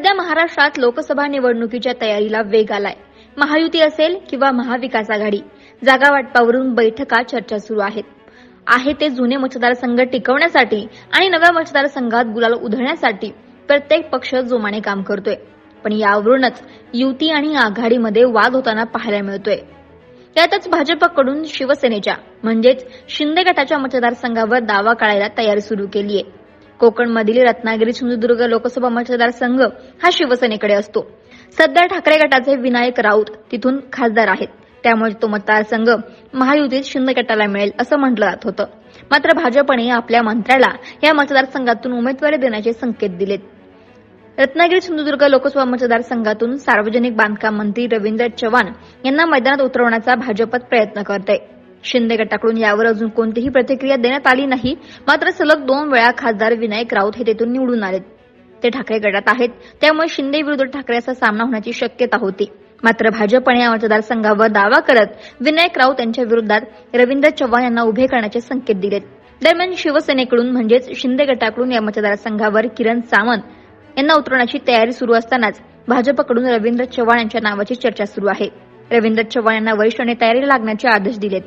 सध्या महाराष्ट्रात लोकसभा निवडणुकीच्या तयारीला वेग आलाय. महायुती असेल किंवा महाविकास आघाडी जागा वाटपावरून बैठका चर्चा सुरू आहेत. आहे ते जुने मतदारसंघ टिकवण्यासाठी आणि नव्या मतदारसंघात गुलाल उधळण्यासाठी प्रत्येक पक्ष जोमाने काम करतोय. पण यावरूनच युती आणि आघाडीमध्ये वाद होताना पाहायला मिळतोय. यातच भाजपकडून शिवसेनेच्या म्हणजेच शिंदे गटाच्या मतदारसंघावर दावा काढायला तयारी सुरू केली आहे कोकणमधील रत्नागिरी सिंधुदुर्ग लोकसभा मतदारसंघ हा शिवसेनेकडे असतो. सध्या ठाकरे गटाचे विनायक राऊत तिथून खासदार आहेत. त्यामुळे तो मतदारसंघ महायुतीत शिंदे गटाला मिळेल असं म्हटलं जात होतं. मात्र भाजपने आपल्या मंत्र्याला या मतदारसंघातून उमेदवारी देण्याचे संकेत दिलेत. रत्नागिरी सिंधुदुर्ग लोकसभा मतदारसंघातून सार्वजनिक बांधकाम मंत्री रवींद्र चव्हाण यांना मैदानात उतरवण्याचा भाजपत प्रयत्न करत आहे शिंदे गटाकडून यावर अजून कोणतीही प्रतिक्रिया देण्यात आली नाही. मात्र सलग दोन वेळा खासदार विनायक राऊत हे तेथून निवडून आलेत. ते ठाकरे गटात आहेत. त्यामुळे शिंदे विरुद्ध ठाकरे असा सामना होण्याची शक्यता होती. मात्र भाजपने या मतदारसंघावर दावा करत विनायक राऊत यांच्या विरोधात रवींद्र चव्हाण यांना उभे करण्याचे संकेत दिलेत. दरम्यान शिवसेनेकडून म्हणजेच शिंदे गटाकडून या मतदारसंघावर किरण सावंत यांना उतरवण्याची तयारी सुरू असतानाच भाजपकडून रवींद्र चव्हाण यांच्या नावाची चर्चा सुरू आहे. रवींद्र चव्हाण यांना वरिष्ठ नेत्यारी लागण्याचे आदेश दिलेत.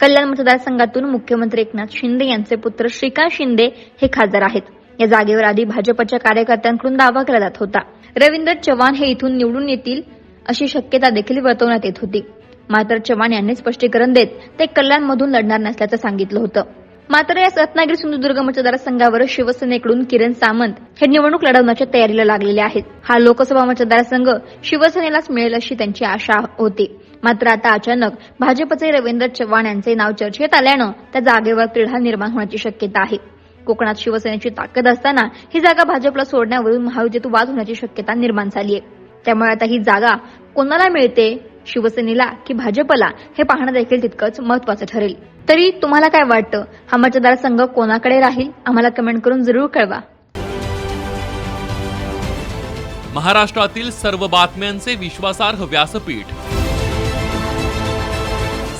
कल्याण मतदारसंघातून मुख्यमंत्री एकनाथ शिंदे यांचे पुत्र श्रीकांत शिंदे हे खासदार आहेत. या जागेवर आधी भाजपच्या कार्यकर्त्यांकडून दावा केला जात होता. रवींद्र चव्हाण हे इथून निवडून येतील अशी शक्यता देखील वर्तवण्यात येत होती. मात्र चव्हाण यांनी स्पष्टीकरण देत ते कल्याणमधून लढणार नसल्याचं सांगितलं होतं. मात्र या रत्नागिरी सिंधुदुर्ग मतदारसंघावर शिवसेनेकडून किरण सामंत हे निवडणूक लढवण्याच्या तयारीला लागलेले आहेत. हा लोकसभा मतदारसंघ शिवसेनेलाच मिळेल अशी त्यांची आशा होती. मात्र आता अचानक भाजपचे रवींद्र चव्हाण यांचे नाव चर्चेत आल्यानं त्या जागेवर तिढा निर्माण होण्याची शक्यता आहे. कोकणात शिवसेनेची ताकद असताना ही जागा भाजपला सोडण्यावरून महायुतीत वाद होण्याची शक्यता निर्माण झाली आहे. त्यामुळे आता ही जागा कोणाला मिळते शिवसेनेला की भाजपला हे पाहणं देखील तितकंच महत्वाचं ठरेल. तरी तुम्हाला काय वाटतं? हा मतदारसंघ कोणाकडे राहील? आम्हाला कमेंट करून जरूर कळवा. महाराष्ट्रातील सर्व बातम्यांचे विश्वासार्ह व्यासपीठ